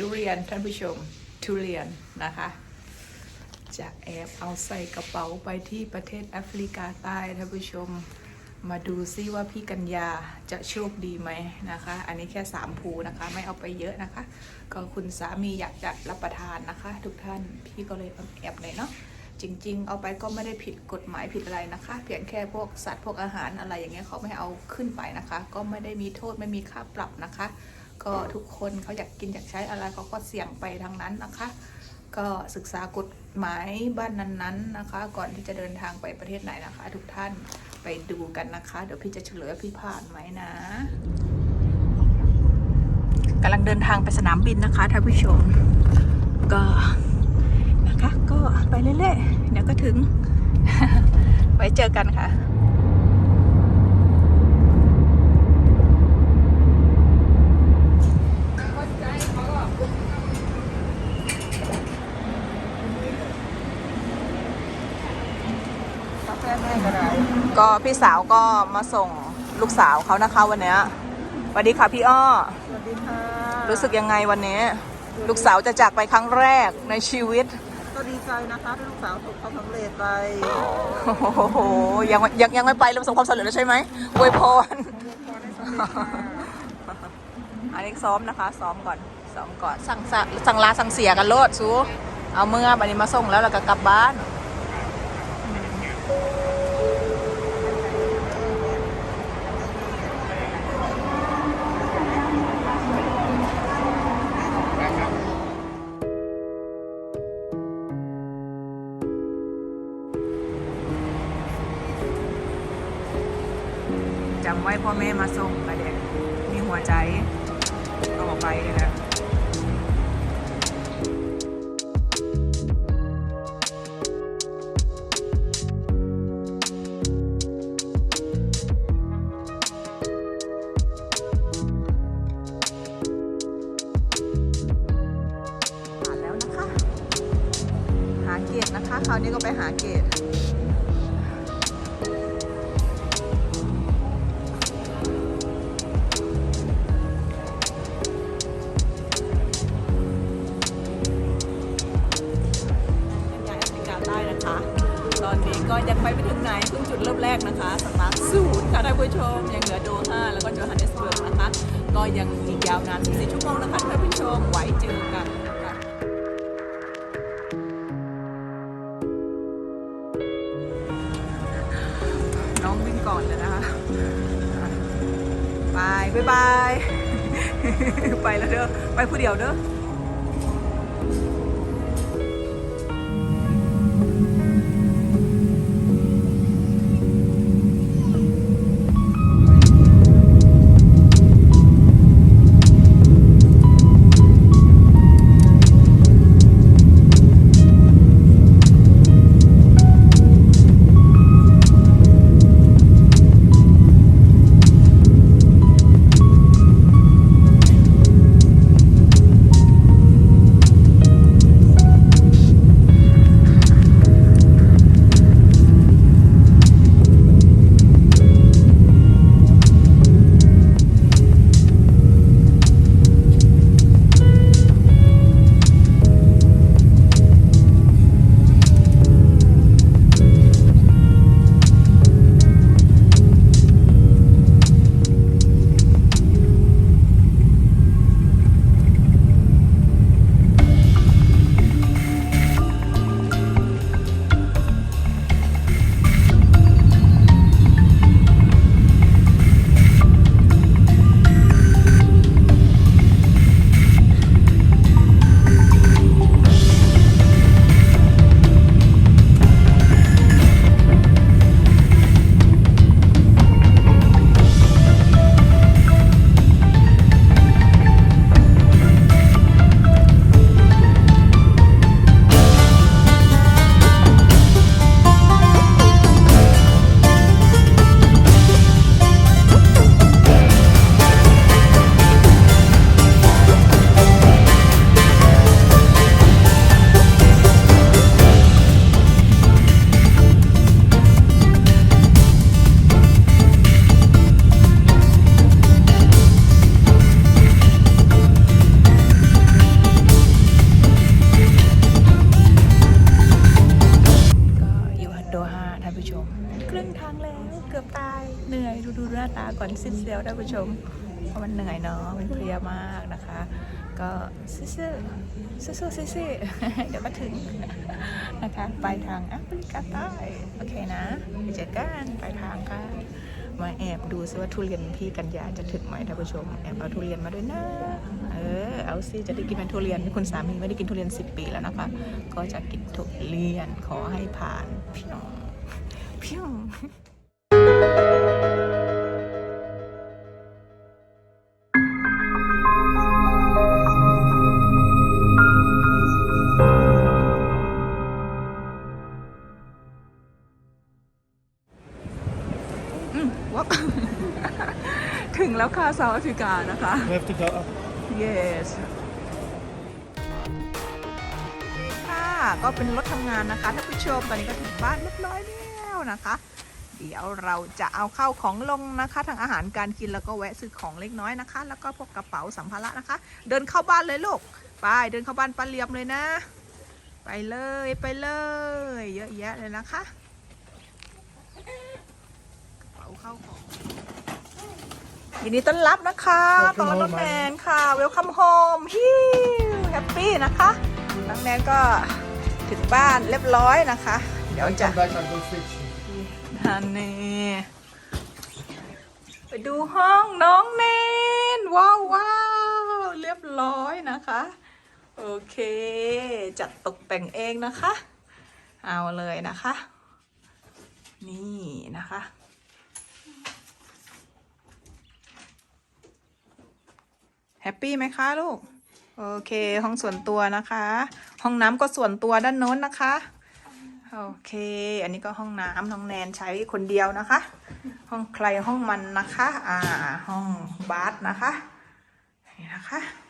ดูเรียนท่านผู้ชมทุเรียนนะคะจะแอบเอาใส่กระเป๋าไปที่ประเทศแอฟริกาใต้ท่านผู้ชมมาดูซิว่าพี่กัญญาจะโชคดีไหมนะคะ อันนี้แค่สามภูนะคะ ไม่เอาไปเยอะนะคะ ก็คุณสามีอยากจะรับประทานนะคะ ทุกท่านพี่ก็เลยเอาแอบเลยเนาะจริง ๆ เอาไปก็ไม่ได้ผิดกฎหมายผิดอะไรนะคะ เพียงแค่พวกสัตว์พวกอาหารอะไรอย่างเงี้ยเขาไม่เอาขึ้นไปนะคะ ก็ไม่ได้มีโทษไม่มีค่าปรับนะคะ ก็ทุกคนเขาอยากกินอยากใช้อะไรเขาก็เสี่ยงไปทางนั้นนะคะ ก็ศึกษากฎหมายบ้านนั้นๆนะคะ ก่อนที่จะเดินทางไปประเทศไหนนะคะ ทุกท่านไปดูกันนะคะ เดี๋ยวพี่จะเฉลยพี่ผ่านไหมนะกำลังเดินทางไปสนามบินนะคะท่านผู้ชม ก็นะคะก็ไปเรื่อยๆเดี๋ยวก็ถึง ไว้เจอกันค่ะ ก็ พี่สาวก็มาส่งลูกสาวเขานะคะวันเนี้ยสวัสดีค่ะพี่อ้อ สวัสดีค่ะรู้สึกยังไงวันนี้ ลูกสาวจะจากไปครั้งแรกในชีวิต ก็ดีใจนะคะที่ลูกสาวประสบความสำเร็จไปโอ้โหยังยังยังไม่ไปเลยประสบความสำเร็จแล้วใช่ไหมอวยพร พอได้สำเร็จค่ะอันนี้ซ้อมนะคะ ซ้อมก่อน ซ้อมก่อน สั่งสะสั่งลาสั่งเสียกันโลดซู เอาเมื่อบันนี้มาส่งแล้วเราก็กลับบ้าน จำไว้พ่อแม่มาส่งมาเด็กมีหัวใจก็ออกไปเลยนะผ่านแล้วนะคะหาเกตนะคะ คราวนี้ก็ไปหาเกต ยังไปไม่ถึงไหนเพิ่งจุดเริ่มแรกนะคะสตาร์ทศูนย์ค่ะท่านผู้ชม ยังเหลือโดฮาแล้วก็โจฮันเนสเบิร์กนะคะ ก็ยังอีกยาวนาน14ชั่วโมงนะคะท่านผู้ชมไว้เจอกันน้องวิ่งก่อนเลยนะคะไปบ๊ายบาย ไปแล้วเด้อ ไปผู้เดียวเด้อ ก่อนสิ้นเซลท่านผู้ชม เพราะมันเหนื่อยเนาะมันเพลียมากนะคะ ก็ซื่อๆซื่อซื่อเดี๋ยวก็ถึงนะคะปลายทางแอฟริกาใต้โอเคนะไปเจอกันปลายทางค่ะมาแอบดูซิว่าทุเรียนพี่กัญญาจะถึงไหมท่านผู้ชมแอบเอาทุเรียนมาด้วยนะเออเอาสิจะได้กินเป็นทุเรียนคุณสามีไม่ได้กินทุเรียน 10 ปีแล้วนะคะ ก็จะกินทุเรียนขอให้ผ่านพี่น้องพี่น้อง แล้วค่ะเซาท์แอฟริกานะคะ We have to go up. yes ค่ะก็เป็นรถทำงานนะคะท่านผู้ชมตอนนี้ก็ถึงบ้านเรียบร้อยแล้วนะคะ เดี๋ยวเราจะเอาเข้าของลงนะคะทางอาหารการกินแล้วก็แวะซื้อของเล็กน้อยนะคะ แล้วก็พวกกระเป๋าสัมภาระนะคะ เดินเข้าบ้านเลยลูกไปเดินเข้าบ้านป้าเลียมเลยนะ ไปเลยไปเลย เยอะแยะเลยนะคะกระเป๋าเข้าของ ยินดีต้อนรับนะคะ Welcome ตอนรับ home น้องแนนค่ะ Welcome home ฮิวแฮปปี้นะคะน้องแนนก็ถึงบ้านเรียบร้อยนะคะ เดี๋ยวจะ Come back, I'll go fix you. ฮันนี่ไปดูห้องน้องเนนว้าวว้าวเรียบร้อยนะคะ โอเค จัดตกแต่งเองนะคะ เอาเลยนะคะ นี่นะคะ แฮปปี้ไหมคะลูก โอเค ห้องส่วนตัวนะคะ ห้องน้ำก็ส่วนตัวด้านโน้นนะคะ โอเค อันนี้ก็ห้องน้ำน้องแนนใช้คนเดียวนะคะ ห้องใครห้องมันนะคะ อ่า ห้องบาสนะคะ นี่นะคะ